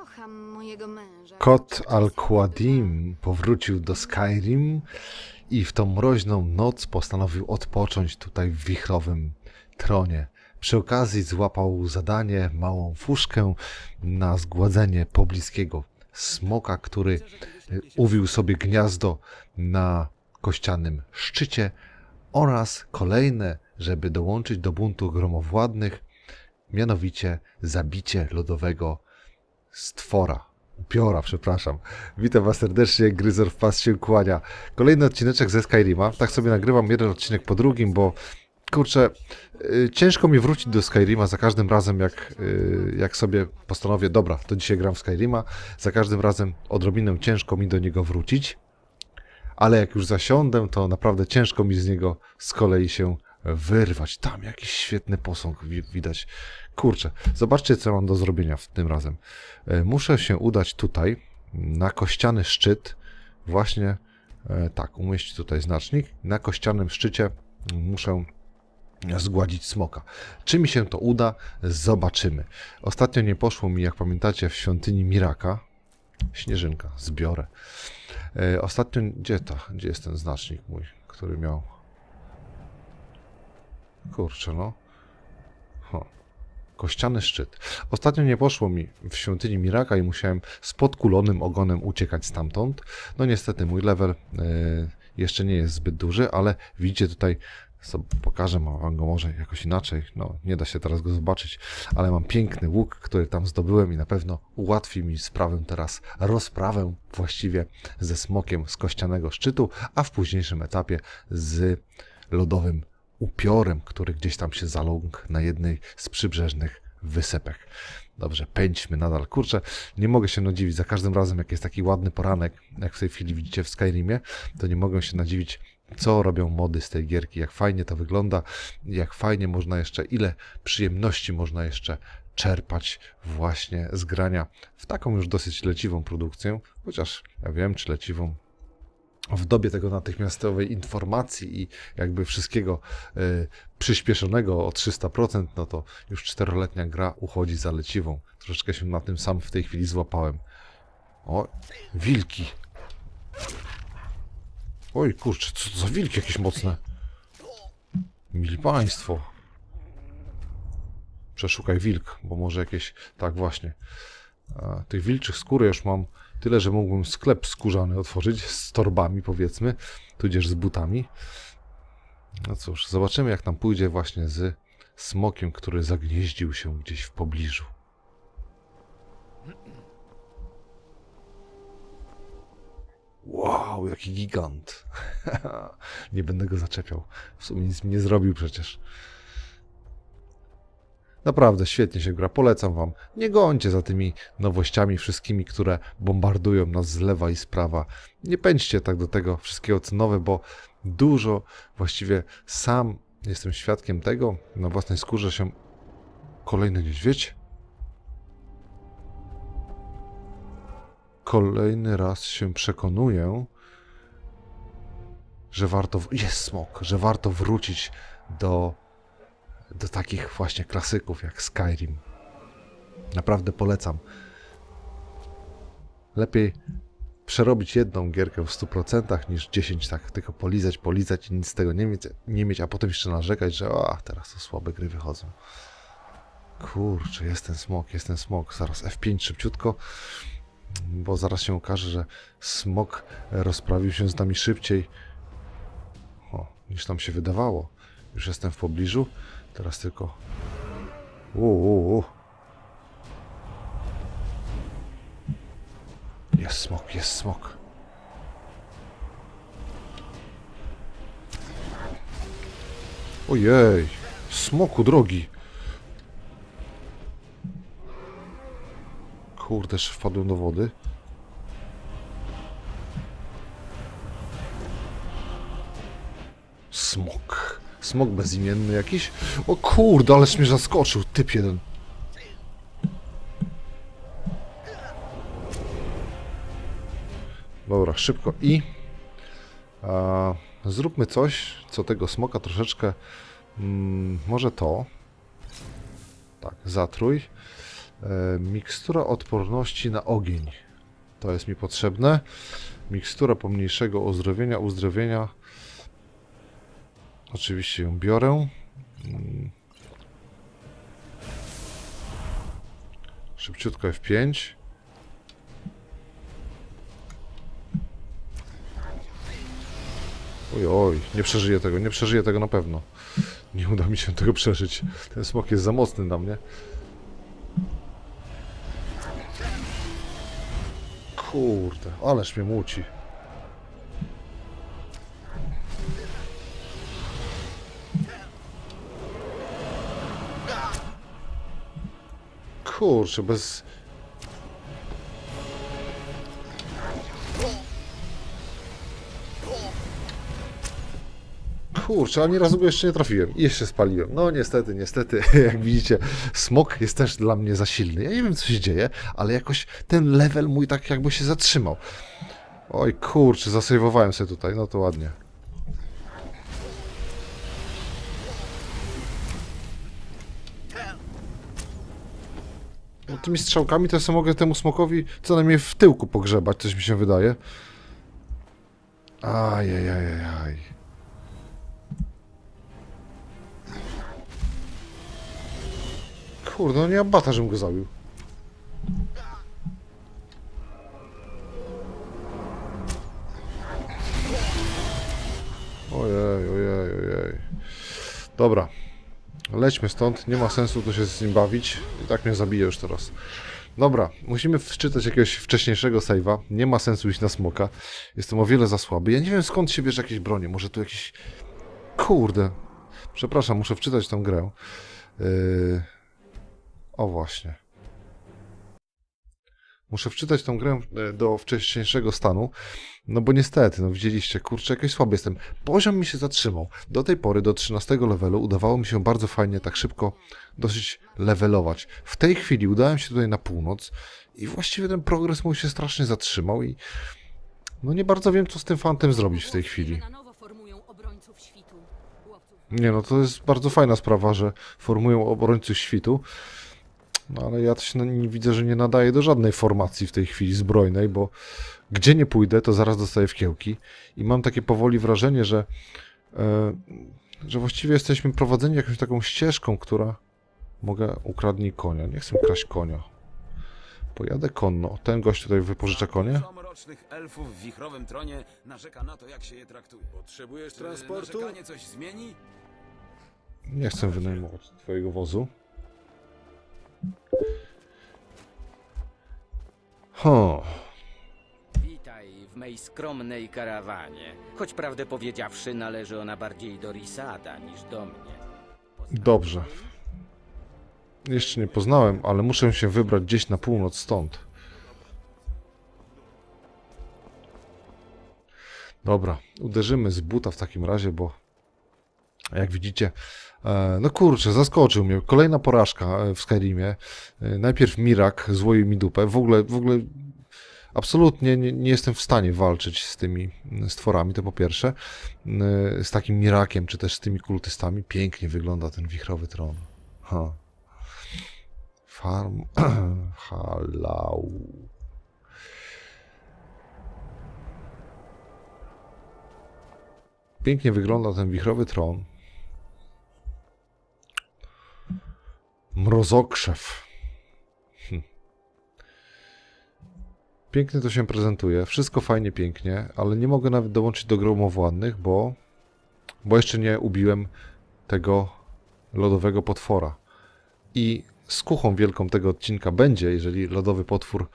Kocham mojego męża. Kot Al-Qadim powrócił do Skyrim i w tą mroźną noc postanowił odpocząć tutaj w wichrowym tronie. Przy okazji złapał zadanie, małą fuszkę na zgładzenie pobliskiego smoka, który uwił sobie gniazdo na kościanym szczycie oraz kolejne, żeby dołączyć do buntu gromowładnych, mianowicie zabicie lodowego stwora. Upiora, przepraszam. Witam Was serdecznie, Gryzor w pas się kłania. Kolejny odcineczek ze Skyrima. Tak sobie nagrywam jeden odcinek po drugim, bo kurczę, yy, ciężko mi wrócić do Skyrima za każdym razem, jak, yy, jak sobie postanowię, dobra, to dzisiaj gram w Skyrima. Za każdym razem odrobinę ciężko mi do niego wrócić, ale jak już zasiądę, to naprawdę ciężko mi z niego z kolei się wyrwać. Tam jakiś świetny posąg wi- widać. Kurczę, zobaczcie, co mam do zrobienia w tym razem. E, Muszę się udać tutaj, na kościany szczyt, właśnie e, tak, umieścić tutaj znacznik. Na kościanym szczycie muszę zgładzić smoka. Czy mi się to uda? Zobaczymy. Ostatnio nie poszło mi, jak pamiętacie, w świątyni Miraka. Śnieżynka, zbiorę. E, Ostatnio, gdzie ta, gdzie jest ten znacznik mój, który miał... Kurczę, no. Ho. Kościany szczyt. Ostatnio nie poszło mi w świątyni Miraka i musiałem z podkulonym ogonem uciekać stamtąd. No niestety mój level e, jeszcze nie jest zbyt duży, ale widzicie tutaj, sobie pokażę wam go może jakoś inaczej. No nie da się teraz go zobaczyć, ale mam piękny łuk, który tam zdobyłem i na pewno ułatwi mi sprawę teraz rozprawę właściwie ze smokiem z kościanego szczytu, a w późniejszym etapie z lodowym upiorem, który gdzieś tam się zaląkł na jednej z przybrzeżnych wysepek. Dobrze, pędźmy nadal. Kurczę, nie mogę się nadziwić. Za każdym razem, jak jest taki ładny poranek, jak w tej chwili widzicie w Skyrimie, to nie mogę się nadziwić, co robią mody z tej gierki, jak fajnie to wygląda, jak fajnie można jeszcze, ile przyjemności można jeszcze czerpać właśnie z grania w taką już dosyć leciwą produkcję, chociaż ja wiem, czy leciwą, w dobie tego natychmiastowej informacji i jakby wszystkiego y, przyspieszonego o 300%, no to już czteroletnia gra uchodzi za leciwą. Troszeczkę się na tym sam w tej chwili złapałem. O, wilki. Oj, kurczę, co to za wilki jakieś mocne. Mili Państwo. Przeszukaj wilk, bo może jakieś... Tak, właśnie. A, tych wilczych skóry już mam tyle, że mógłbym sklep skórzany otworzyć z torbami, powiedzmy, tudzież z butami. No cóż, zobaczymy, jak nam pójdzie właśnie z smokiem, który zagnieździł się gdzieś w pobliżu. Wow, jaki gigant. nie będę go zaczepiał. W sumie nic mi nie zrobił przecież. Naprawdę świetnie się gra, polecam wam. Nie gońcie za tymi nowościami wszystkimi, które bombardują nas z lewa i z prawa. Nie pędźcie tak do tego wszystkiego co nowe, bo dużo, właściwie sam jestem świadkiem tego, na własnej skórze się... Kolejny niedźwiedź? Kolejny raz się przekonuję, że warto... w- Jest smok, że warto wrócić do do takich właśnie klasyków jak Skyrim. Naprawdę polecam. Lepiej przerobić jedną gierkę w 100% niż 10 tak tylko polizać, polizać i nic z tego nie mieć, nie mieć a potem jeszcze narzekać, że a teraz to słabe gry wychodzą. Kurczę, jest ten smok, jest ten smok. Zaraz F5 szybciutko, bo zaraz się okaże, że smok rozprawił się z nami szybciej o, niż nam się wydawało. Już jestem w pobliżu. Teraz tylko. Uuu. Jest smok, jest smok. Ojej, smoku drogi. Kurde, że wpadłem do wody. Smok. Smok bezimienny jakiś. O kurde, ależ mnie zaskoczył, typ jeden. Dobra, szybko i zróbmy coś, co tego smoka troszeczkę mm, może to. Tak, zatrój. E, mikstura odporności na ogień. To jest mi potrzebne. Mikstura pomniejszego uzdrowienia, uzdrowienia. Oczywiście ją biorę. Szybciutko F5. Oj, oj, nie przeżyję tego, nie przeżyję tego na pewno. Nie uda mi się tego przeżyć. Ten smok jest za mocny dla mnie. Kurde, ależ mnie muci. Kurczę, bez... Kurczę, ani razu go jeszcze nie trafiłem. I jeszcze spaliłem. No niestety, niestety, jak widzicie, smok jest też dla mnie za silny. Ja nie wiem, co się dzieje, ale jakoś ten level mój tak jakby się zatrzymał. Oj, kurczę, zasejwowałem sobie tutaj, no to ładnie. No, tymi strzałkami to sobie mogę temu smokowi co najmniej w tyłku pogrzebać, coś mi się wydaje. Ajajajajaj. Kurde, no nie mam bata, żebym go zabił. Ojej, ojej, ojej. Dobra. Lećmy stąd, nie ma sensu tu się z nim bawić. I tak mnie zabije już teraz. Dobra, musimy wczytać jakiegoś wcześniejszego save'a. Nie ma sensu iść na smoka. Jestem o wiele za słaby. Ja nie wiem skąd się bierze jakieś bronie. Może tu jakiś... Kurde. Przepraszam, muszę wczytać tę grę. Yy... O właśnie. Muszę wczytać tą grę e, do wcześniejszego stanu, no bo niestety, no widzieliście, kurczę, jakoś słaby jestem. Poziom mi się zatrzymał. Do tej pory, do 13 levelu, udawało mi się bardzo fajnie, tak szybko, dosyć levelować. W tej chwili udałem się tutaj na północ i właściwie ten progres mój się strasznie zatrzymał i no nie bardzo wiem, co z tym fantem zrobić w tej chwili. Nie no, to jest bardzo fajna sprawa, że formują obrońców świtu. No ale ja się na- nie widzę, że nie nadaje do żadnej formacji w tej chwili zbrojnej, bo gdzie nie pójdę, to zaraz dostaję w kiełki. I mam takie powoli wrażenie, że, e, że właściwie jesteśmy prowadzeni jakąś taką ścieżką, która... Mogę ukradnij konia. Nie chcę kraść konia. Pojadę konno. Ten gość tutaj wypożycza konie? Mrocznych elfów w wichrowym tronie narzeka na to, jak się je traktuje. Potrzebujesz Czy transportu? narzekanie coś zmieni? Nie chcę wynajmować twojego wozu. Ho. Witaj w mej skromnej karawanie. Choć prawdę powiedziawszy, należy ona bardziej do Risada niż do mnie. Dobrze. Jeszcze nie poznałem, ale muszę się wybrać gdzieś na północ stąd. Dobra, uderzymy z buta w takim razie, bo jak widzicie, no kurczę, zaskoczył mnie. Kolejna porażka e, w Skyrimie. E, najpierw Mirak złoił mi dupę. W ogóle, w ogóle absolutnie nie, nie jestem w stanie walczyć z tymi stworami, to po pierwsze. E, Z takim Mirakiem, czy też z tymi kultystami. Pięknie wygląda ten wichrowy tron. Ha. Farm... Halau. Pięknie wygląda ten wichrowy tron. Mrozokrzew. Hm. Pięknie to się prezentuje. Wszystko fajnie, pięknie, ale nie mogę nawet dołączyć do gromowładnych, bo, bo jeszcze nie ubiłem tego lodowego potwora. I skuchą wielką tego odcinka będzie, jeżeli lodowy potwór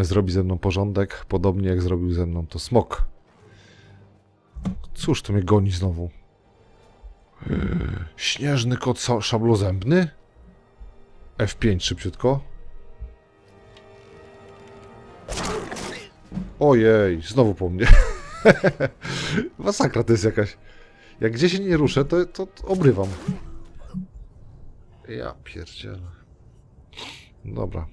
zrobi ze mną porządek, podobnie jak zrobił ze mną to smok. Cóż to mnie goni znowu? Śnieżny kot szablozębny? F5 szybciutko. Ojej, znowu po mnie. Masakra to jest jakaś. Jak gdzieś się nie ruszę, to, to, obrywam. Ja pierdzielę. Dobra.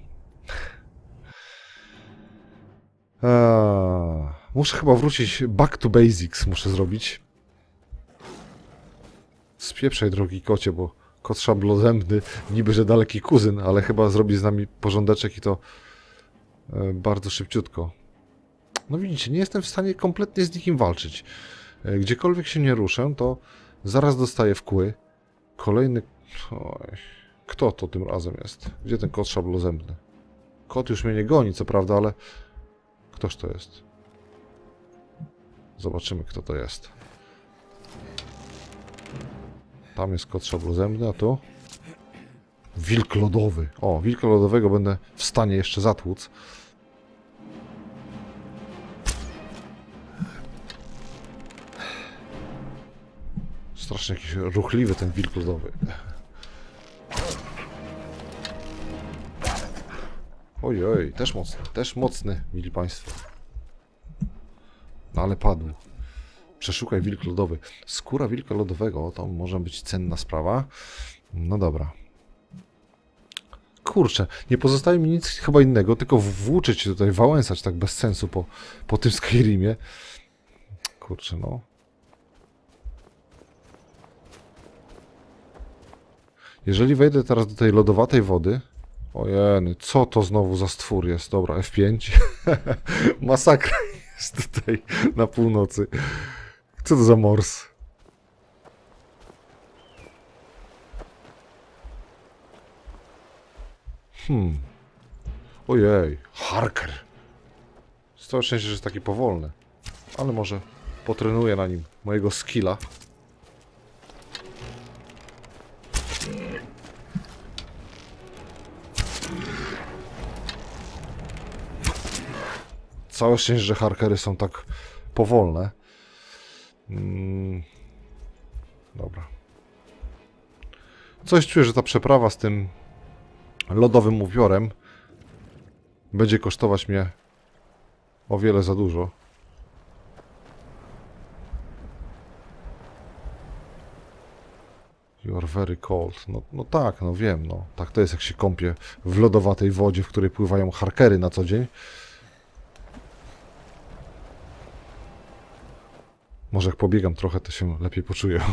Eee, muszę chyba wrócić back to basics muszę zrobić. Spieprzaj drogi kocie, bo Kot szablozębny, niby że daleki kuzyn, ale chyba zrobi z nami porządeczek i to e, bardzo szybciutko. No widzicie, nie jestem w stanie kompletnie z nikim walczyć. E, Gdziekolwiek się nie ruszę, to zaraz dostaję w kły. Kolejny... Oj. Kto to tym razem jest? Gdzie ten kot szablozębny? Kot już mnie nie goni, co prawda, ale... Ktoż to jest? Zobaczymy, kto to jest. Tam jest kot szablozębny, a tu? Wilk lodowy. O, wilka lodowego będę w stanie jeszcze zatłuc. Strasznie jakiś ruchliwy ten wilk lodowy. Ojej, też mocny, też mocny, mili państwo. No ale padł. Przeszukaj wilk lodowy. Skóra wilka lodowego to może być cenna sprawa. No dobra. Kurczę, nie pozostaje mi nic chyba innego, tylko włóczyć się tutaj, wałęsać tak bez sensu po, po tym Skyrimie. Kurczę, no. Jeżeli wejdę teraz do tej lodowatej wody... Ojeny, co to znowu za stwór jest? Dobra, F5. Masakra jest tutaj na północy. Co to za mors? Hmm. Ojej, Harker. Z całe szczęście, że jest taki powolny. Ale może potrenuję na nim mojego skilla. Całe szczęście, że Harkery są tak powolne. Mm. Dobra. Coś czuję, że ta przeprawa z tym lodowym upiorem będzie kosztować mnie o wiele za dużo. You are very cold. No, no tak, no wiem, no. Tak to jest jak się kąpie w lodowatej wodzie, w której pływają harkery na co dzień. Może jak pobiegam trochę, to się lepiej poczuję.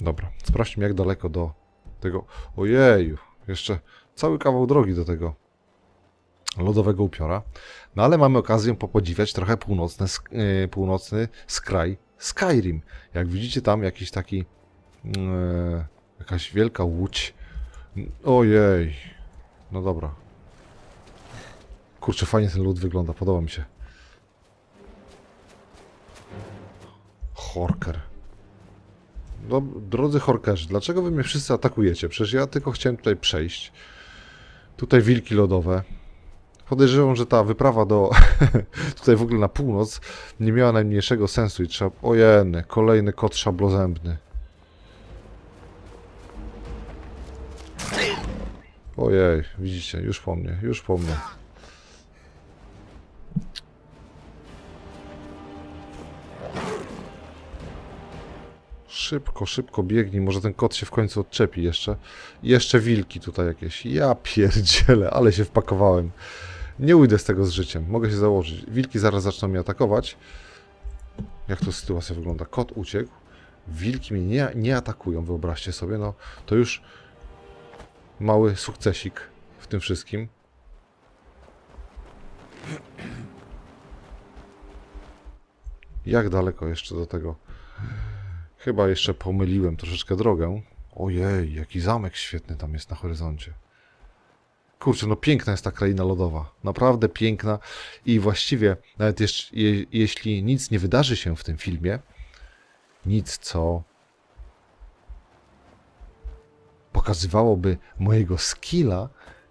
Dobra, sprawdźmy jak daleko do tego... Ojeju, jeszcze cały kawał drogi do tego lodowego upiora. No ale mamy okazję popodziwiać trochę północny, yy, północny skraj Skyrim. Jak widzicie tam jakiś taki... Yy, jakaś wielka łódź. Ojej. No dobra. Kurczę, fajnie ten lód wygląda, podoba mi się. Horker. No, drodzy Horkerzy, dlaczego wy mnie wszyscy atakujecie? Przecież ja tylko chciałem tutaj przejść. Tutaj wilki lodowe. Podejrzewam, że ta wyprawa do tutaj w ogóle na północ nie miała najmniejszego sensu i trzeba... Ojeny, kolejny kot szablozębny. Ojej, widzicie, już po mnie, już po mnie. Szybko, szybko biegnij, może ten kot się w końcu odczepi jeszcze. Jeszcze wilki tutaj jakieś. Ja pierdzielę, ale się wpakowałem. Nie ujdę z tego z życiem, mogę się założyć. Wilki zaraz zaczną mnie atakować. Jak to sytuacja wygląda? Kot uciekł. Wilki mnie nie, nie atakują, wyobraźcie sobie. No, to już mały sukcesik w tym wszystkim. Jak daleko jeszcze do tego? Chyba jeszcze pomyliłem troszeczkę drogę. Ojej, jaki zamek świetny tam jest na horyzoncie. Kurczę, no piękna jest ta kraina lodowa. Naprawdę piękna i właściwie, nawet jeszcze, je, jeśli nic nie wydarzy się w tym filmie, nic co pokazywałoby mojego skilla,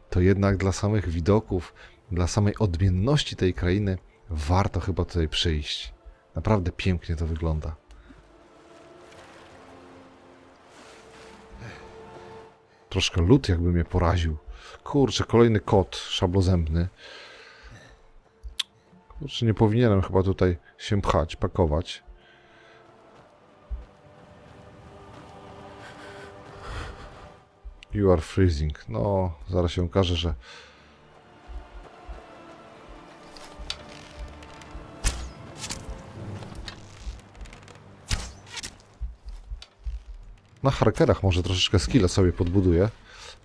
to jednak dla samych widoków, dla samej odmienności tej krainy warto chyba tutaj przyjść. Naprawdę pięknie to wygląda. Troszkę lód jakby mnie poraził. Kurczę, kolejny kot szablozębny. Kurczę, nie powinienem chyba tutaj się pchać, pakować. You are freezing. No, zaraz się okaże, że Na harkerach może troszeczkę skilla sobie podbuduję.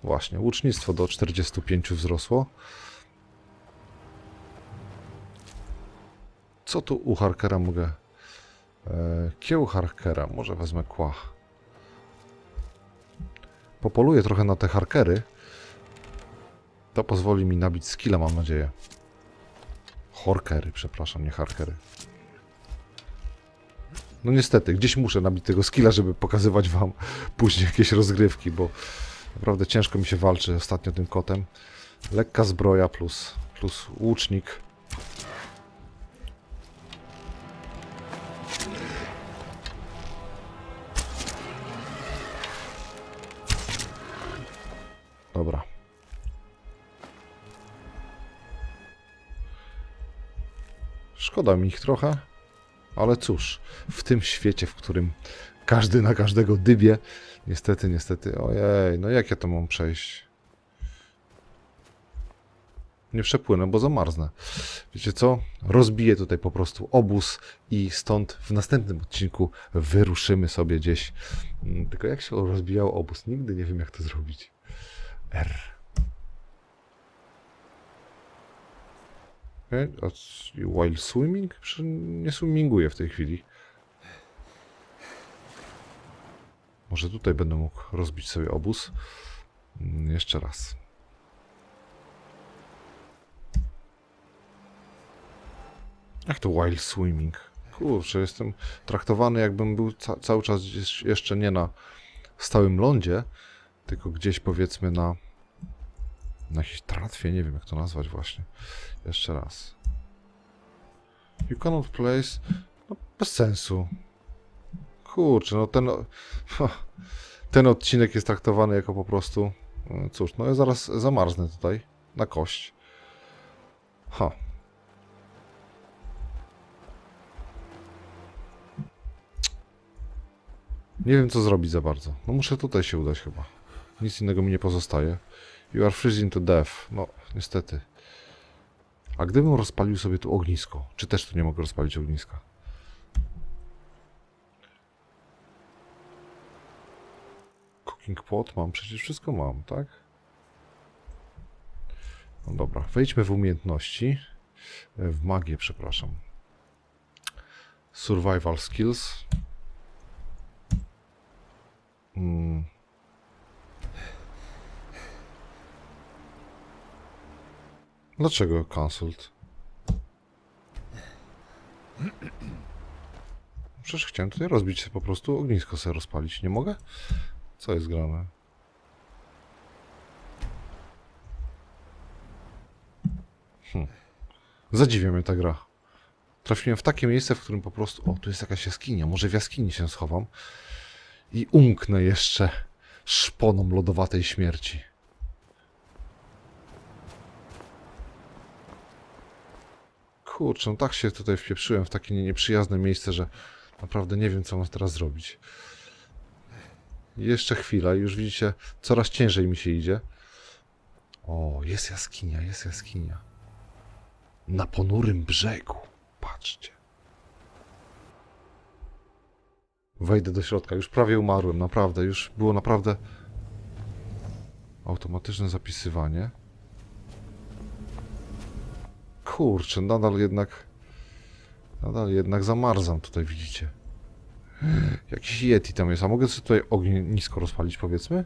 Właśnie, łucznictwo do 45 wzrosło. Co tu u harkera mogę? E, kieł harkera, może wezmę kła. Popoluję trochę na te harkery. To pozwoli mi nabić skilla, mam nadzieję. Horkery, przepraszam, nie harkery. No niestety, gdzieś muszę nabić tego skilla, żeby pokazywać wam później jakieś rozgrywki, bo naprawdę ciężko mi się walczy ostatnio tym kotem. Lekka zbroja plus, plus łucznik. Dobra. Szkoda mi ich trochę, ale cóż, w tym świecie, w którym każdy na każdego dybie, niestety, niestety, ojej, no jak ja to mam przejść? Nie przepłynę, bo zamarznę. Wiecie co? Rozbiję tutaj po prostu obóz i stąd w następnym odcinku wyruszymy sobie gdzieś. Mm, Tylko jak się rozbijał obóz? Nigdy nie wiem, jak to zrobić. R. E, a While swimming? Przecież nie swimminguję w tej chwili. Może tutaj będę mógł rozbić sobie obóz. Mm, Jeszcze raz. Jak to while swimming? Kurczę, jestem traktowany jakbym był ca cały czas jeszcze nie na stałym lądzie, tylko gdzieś powiedzmy na na jakiejś tratwie, nie wiem jak to nazwać właśnie. Jeszcze raz. You cannot place... No, bez sensu. Kurczę, no ten... Ten odcinek jest traktowany jako po prostu... no Cóż, no ja zaraz zamarznę tutaj. Na kość. Ha. Nie wiem co zrobić za bardzo. No muszę tutaj się udać chyba. Nic innego mi nie pozostaje. You are freezing to death. No, niestety. A gdybym rozpalił sobie tu ognisko? Czy też tu nie mogę rozpalić ogniska? Cooking pot mam, przecież wszystko mam, tak? No dobra, wejdźmy w umiejętności. W magię, przepraszam. Survival skills. Mm. Dlaczego consult? Przecież chciałem tutaj rozbić sobie po prostu ognisko sobie rozpalić. Nie mogę? Co jest grane? Hm. Zadziwia mnie ta gra. Trafiłem w takie miejsce, w którym po prostu... O, tu jest jakaś jaskinia. Może w jaskini się schowam. I umknę jeszcze szponą lodowatej śmierci. Kurczę, no tak się tutaj wpieprzyłem w takie nie- nieprzyjazne miejsce, że naprawdę nie wiem, co mam teraz zrobić. Jeszcze chwila, i już widzicie, coraz ciężej mi się idzie. O, jest jaskinia, jest jaskinia. Na ponurym brzegu. Patrzcie. Wejdę do środka. Już prawie umarłem, naprawdę. Już było naprawdę. Automatyczne zapisywanie. Kurczę, nadal jednak. Nadal jednak zamarzam tutaj, widzicie. Jakiś Yeti tam jest. A mogę sobie tutaj ogień nisko rozpalić, powiedzmy?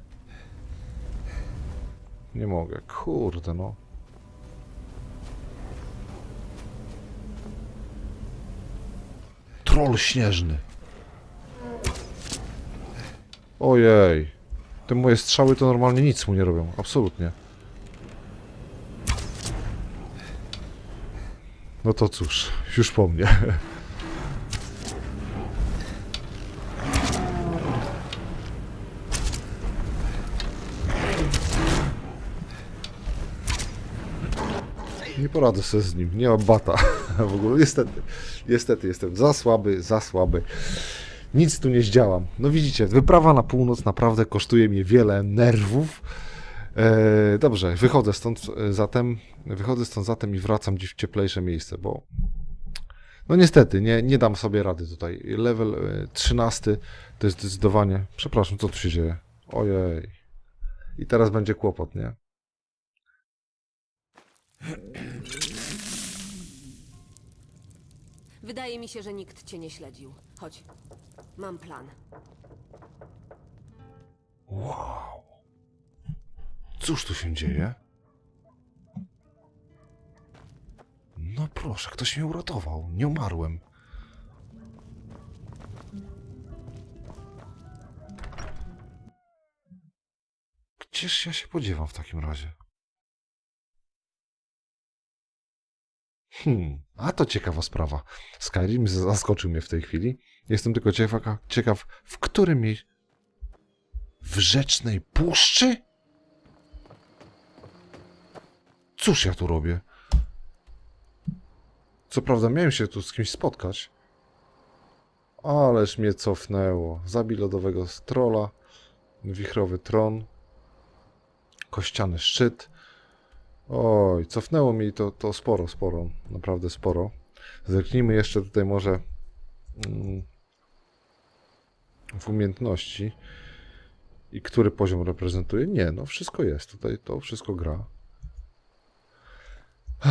Nie mogę. Kurde, no. Troll śnieżny. Ojej. Te moje strzały to normalnie nic mu nie robią. Absolutnie. No to cóż, już po mnie. Nie poradzę sobie z nim, nie mam bata w ogóle. Niestety, niestety jestem za słaby, za słaby. Nic tu nie zdziałam. No widzicie, wyprawa na północ naprawdę kosztuje mnie wiele nerwów. E, dobrze, wychodzę stąd e, zatem, wychodzę stąd zatem i wracam dziś w cieplejsze miejsce, bo No niestety, nie, nie dam sobie rady tutaj. Level y, 13 to jest zdecydowanie... Przepraszam, co tu się dzieje? Ojej. I teraz będzie kłopot, nie? Wydaje mi się, że nikt cię nie śledził. Chodź. Mam plan. Wow. Cóż tu się dzieje? No proszę, ktoś mnie uratował. Nie umarłem. Gdzież ja się podziewam w takim razie? Hmm, a to ciekawa sprawa. Skyrim zaskoczył mnie w tej chwili. Jestem tylko ciekaw, ciekaw w którym miejscu... W rzecznej puszczy? Cóż ja tu robię? Co prawda miałem się tu z kimś spotkać. Ależ mnie cofnęło. Zabij lodowego strola. Wichrowy tron. Kościany szczyt. Oj, cofnęło mi to, to sporo, sporo. Naprawdę sporo. Zerknijmy jeszcze tutaj może mm, w umiejętności. I który poziom reprezentuje? Nie, no wszystko jest. Tutaj to wszystko gra.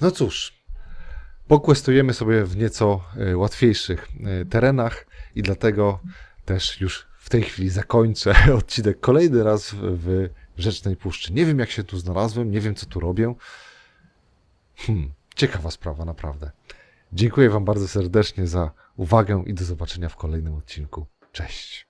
No cóż, pokwestujemy sobie w nieco e, łatwiejszych e, terenach i dlatego też już w tej chwili zakończę odcinek kolejny raz w, Rzecznej Puszczy. Nie wiem jak się tu znalazłem, nie wiem co tu robię. Hmm, ciekawa sprawa naprawdę. Dziękuję Wam bardzo serdecznie za uwagę i do zobaczenia w kolejnym odcinku. Cześć.